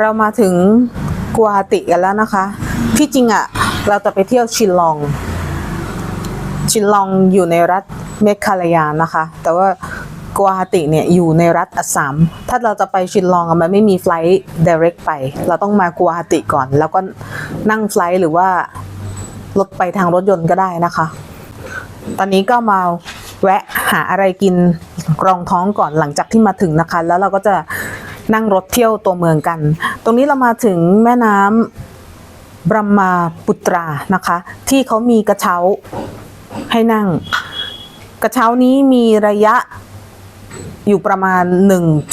เรามาถึงกัวฮาติกันแล้วนะคะ ที่จริงอะ่ะ เราจะไปเที่ยวชินลอง ชินลองอยู่ในรัฐเมฆาลยานนะคะ แต่ว่ากัวฮาติเนี่ยอยู่ในรัฐอัสสัม ถ้าเราจะไปชินลองมันไม่มีไฟล์ direct ไป เราต้องมากัวฮาติก่อน แล้วก็นั่งไฟลท์หรือว่ารถไปทางรถยนต์ก็ได้นะคะ ตอนนี้ก็มาแวะหาอะไรกินรองท้องก่อนหลังจากที่มาถึงนะคะ แล้วเราก็จะ นั่งรถเที่ยวตัวเมืองกัน ตรงนี้เรามาถึงแม่น้ำบรมมาปุตรานะคะ ที่เขามีกระเช้าให้นั่ง กระเช้านี้มีระยะอยู่ประมาณ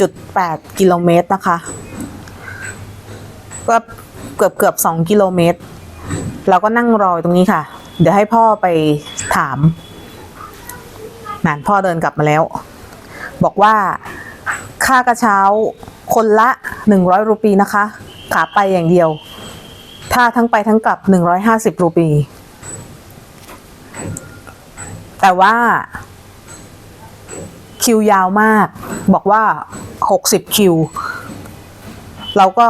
1.8 กิโลเมตรนะคะ ก็เกือบเกือบ2กิโลเมตร เราก็นั่งรอตรงนี้ค่ะ เดี๋ยวให้พ่อไปถามนั่นพ่อเดินกลับมาแล้ว บอกว่าค่ากระเช้า คนละ 100 รูปีนะคะ ขาไปอย่างเดียว ถ้าทั้งไปทั้งกลับ 150 รูปี แต่ว่าคิวยาวมาก บอกว่า 60 คิว เราก็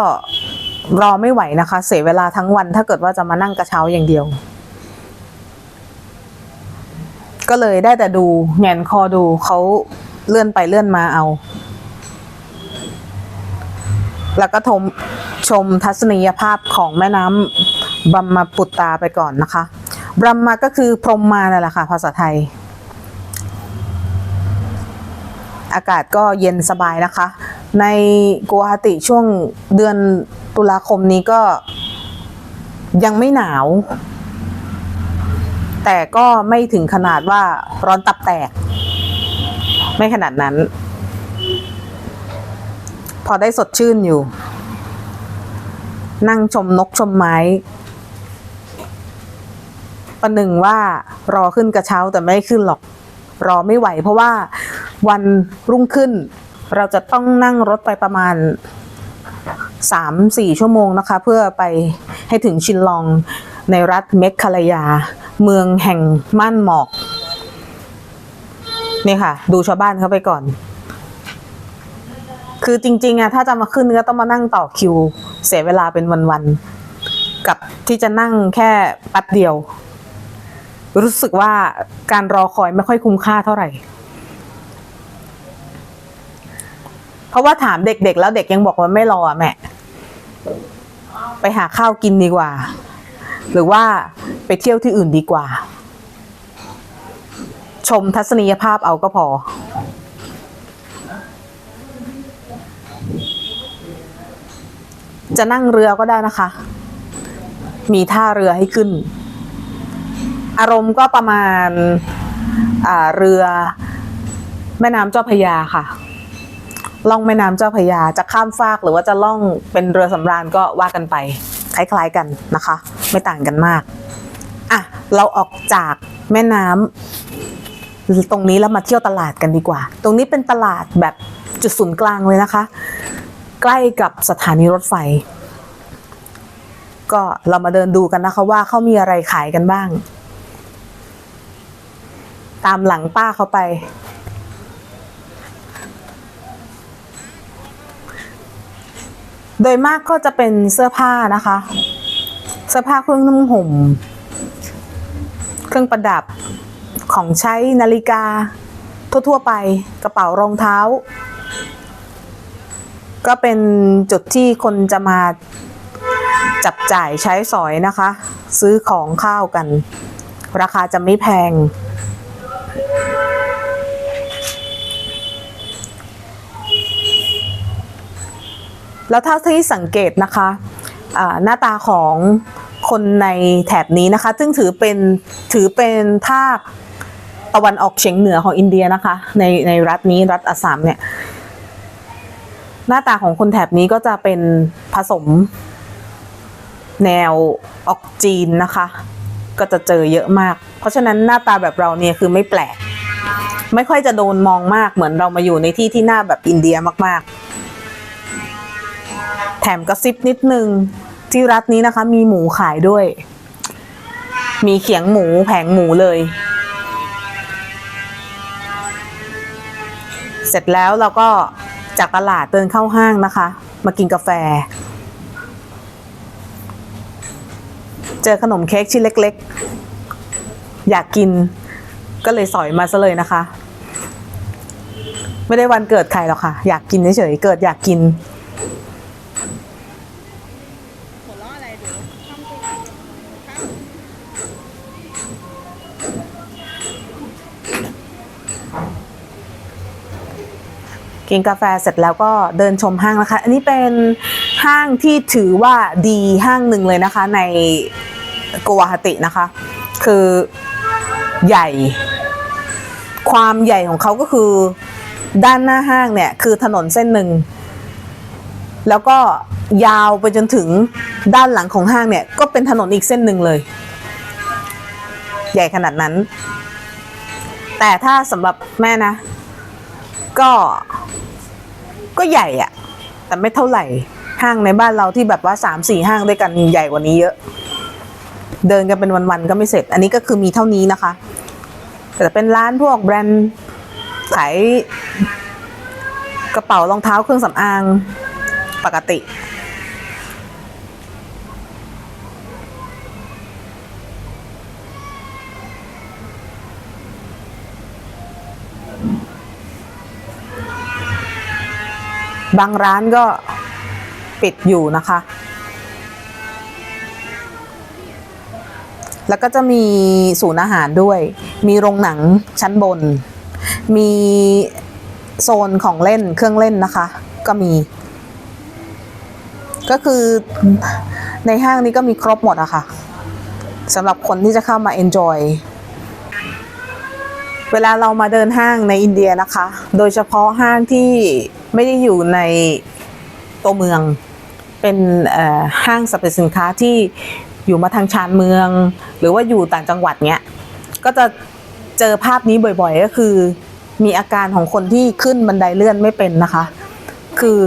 รอไม่ไหวนะคะ เสียเวลาทั้งวันถ้าเกิดว่าจะมานั่งกระเช้าอย่างเดียว ก็เลยได้แต่ดูแงนคอดูเขาเลื่อนไปเลื่อนมาเอา แล้วก็ชมชมทัศนียภาพของแม่น้ำบัมมาปุตตาไปก่อนนะคะบัมมาก็คือพรหมมานั่นแหละค่ะภาษาไทย อากาศก็เย็นสบายนะคะ ในกัวฮาติช่วงเดือนตุลาคมนี้ก็ยังไม่หนาว แต่ก็ไม่ถึงขนาดว่าร้อนตับแตก ไม่ขนาดนั้น พอได้สดชื่นอยู่ นั่งชมนกชมไม้ประหนึ่งว่ารอขึ้นกระเช้าแต่ไม่ขึ้นหรอก รอไม่ไหว เพราะว่าวันรุ่งขึ้น เราจะต้องนั่งรถไปประมาณ3-4ชั่วโมงนะคะ เพื่อไปให้ถึงชินลองในรัฐเมคคาลายา เมืองแห่งม่านหมอก นี่ค่ะ ดูชาวบ้านเขาไปก่อน คือจริงๆอะถ้าจะมาขึ้นก็ต้องมานั่งต่อคิว เสียเวลาเป็นวันๆกับที่จะนั่งแค่แป๊บเดียว รู้สึกว่าการรอคอยไม่ค่อยคุ้มค่าเท่าไหร่ เพราะว่าถามเด็กๆ แล้วเด็กยังบอกว่าไม่รออะแม่ไปหาข้าวกินดีกว่า หรือว่าไปเที่ยวที่อื่นดีกว่า ชมทัศนียภาพเอาก็พอ จะนั่งเรือก็ได้นะคะ มีท่าเรือให้ขึ้น อารมณ์ก็ประมาณาเรือแม่น้ำเจ้าพยาค่ะ ล่องแม่น้ำเจ้าพยาจะข้ามฟากหรือว่าจะล่องเป็นเรือสำราญก็ว่ากันไป คล้ายๆกันนะคะ ไม่ต่างกันมากอะเราออกจากแม่น้ำตรงนี้แล้วมาเที่ยวตลาดกันดีกว่า ตรงนี้เป็นตลาดแบบจุดศูนย์กลางเลยนะคะ ใกล้กับสถานีรถไฟ ก็เรามาเดินดูกันนะคะว่าเขามีอะไรขายกันบ้าง ตามหลังป้าเขาไป โดยมากก็จะเป็นเสื้อผ้านะคะ เสื้อผ้าเครื่องนุ่งห่ม เครื่องประดับของใช้นาฬิกา ทั่วๆไปกระเป๋ารองเท้า ก็เป็นจุดที่คนจะมาจับจ่ายใช้สอยนะคะ ซื้อของข้าวกัน ราคาจะไม่แพง แล้วเท่าที่สังเกตนะคะหน้าตาของคนในแถบนี้นะคะ ซึ่งถือเป็นถือเป็นภาคตะวันออกเฉียงเหนือของอินเดียนะคะ ในในรัฐนี้รัฐอัสสัมเนี่ย หน้าตาของคนแถบนี้ก็จะเป็นผสม แนวออกจีนนะคะ ก็จะเจอเยอะมาก เพราะฉะนั้นหน้าตาแบบเราเนี่ยคือไม่แปลก ไม่ค่อยจะโดนมองมากเหมือนเรามาอยู่ในที่ที่หน้าแบบอินเดียมากๆ แถมกระซิบนิดนึงที่รัฐนี้นะคะ มีหมูขายด้วย มีเขียงหมูแผงหมูเลยเสร็จแล้วเราก็ จากตลาดเดินเข้าห้างนะคะ มากินกาแฟ เจอขนมเค้กชิ้นเล็ก ๆ อยากกินก็เลยสอยมาซะเลยนะคะ ไม่ได้วันเกิดใครหรอกค่ะ อยากกินเฉยๆเกิดอยากกิน กินกาแฟเสร็จแล้วก็เดินชมห้างนะคะ อันนี้เป็นห้างที่ถือว่าดีห้างหนึ่งเลยนะคะ ในโกวาฮาตินะคะ คือใหญ่ ความใหญ่ของเขาก็คือด้านหน้าห้างเนี่ย คือถนนเส้นหนึ่ง แล้วก็ยาวไปจนถึงด้านหลังของห้างเนี่ย ก็เป็นถนนอีกเส้นหนึ่งเลย ใหญ่ขนาดนั้น แต่ถ้าสำหรับแม่นะ ก็ ก็ใหญ่อะแต่ไม่เท่าไหร่ห้างในบ้านเราที่แบบว่าสามสี่ห้างด้วยกันใหญ่กว่านี้เยอะ เดินกันเป็นวันๆก็ไม่เสร็จ อันนี้ก็คือมีเท่านี้นะคะ แต่เป็นร้านพวกแบรนด์ขายกระเป๋ารองเท้าเครื่องสำอางปกติ บางร้านก็ปิดอยู่นะคะ แล้วก็จะมีศูนย์อาหารด้วย มีโรงหนังชั้นบน มีโซนของเล่นเครื่องเล่นนะคะ ก็มี ก็คือในห้างนี้ก็มีครบหมดอะค่ะสำหรับคนที่จะเข้ามา enjoy เวลาเรามาเดินห้างในอินเดียนะคะ โดยเฉพาะห้างที่ ไม่ได้อยู่ในตัวเมือง เป็นห้างสรรพสินค้าที่อยู่มาทางชานเมือง หรือว่าอยู่ต่างจังหวัดเนี้ยก็จะเจอภาพนี้บ่อยๆ ก็คือ มีอาการของคนที่ขึ้นบันไดเลื่อนไม่เป็นนะคะ คือ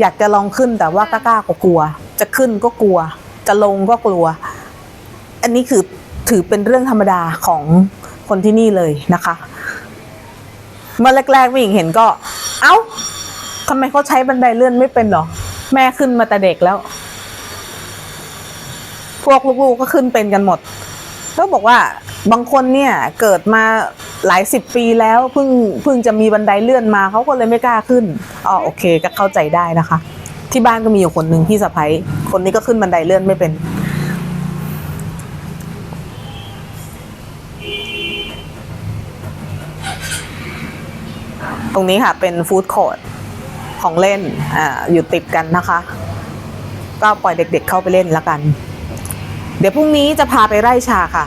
อยากจะลองขึ้นแต่ว่ากล้าๆก็กลัว จะขึ้นก็กลัว จะลงก็กลัว อันนี้คือถือเป็นเรื่องธรรมดาของคนที่นี่เลยนะคะ เมื่อแรกๆผู้หญิงเห็นก็ เอ้า ทำไมเขาใช้บันไดเลื่อนไม่เป็นหรอ แม่ขึ้นมาแต่เด็กแล้ว พวกลูกๆก็ขึ้นเป็นกันหมดแล้วบอกว่าบางคนเนี่ยเกิดมาหลายสิบปีแล้วเพิ่งเพิ่งจะมีบันไดเลื่อนมาเขาก็เลยไม่กล้าขึ้นอ๋อโอเค ก็เข้าใจได้นะคะ ที่บ้านก็มีอยู่คนหนึ่งพี่สะพ้ยคนนี้ก็ขึ้นบันไดเลื่อนไม่เป็นตรงนี้ค่ะเป็นฟู้ดคอร์ท ของเล่นอ่าอยู่ติดกันนะคะ ก็ปล่อยเด็กๆเข้าไปเล่นแล้วกัน เดี๋ยวพรุ่งนี้จะพาไปไร่ชาค่ะ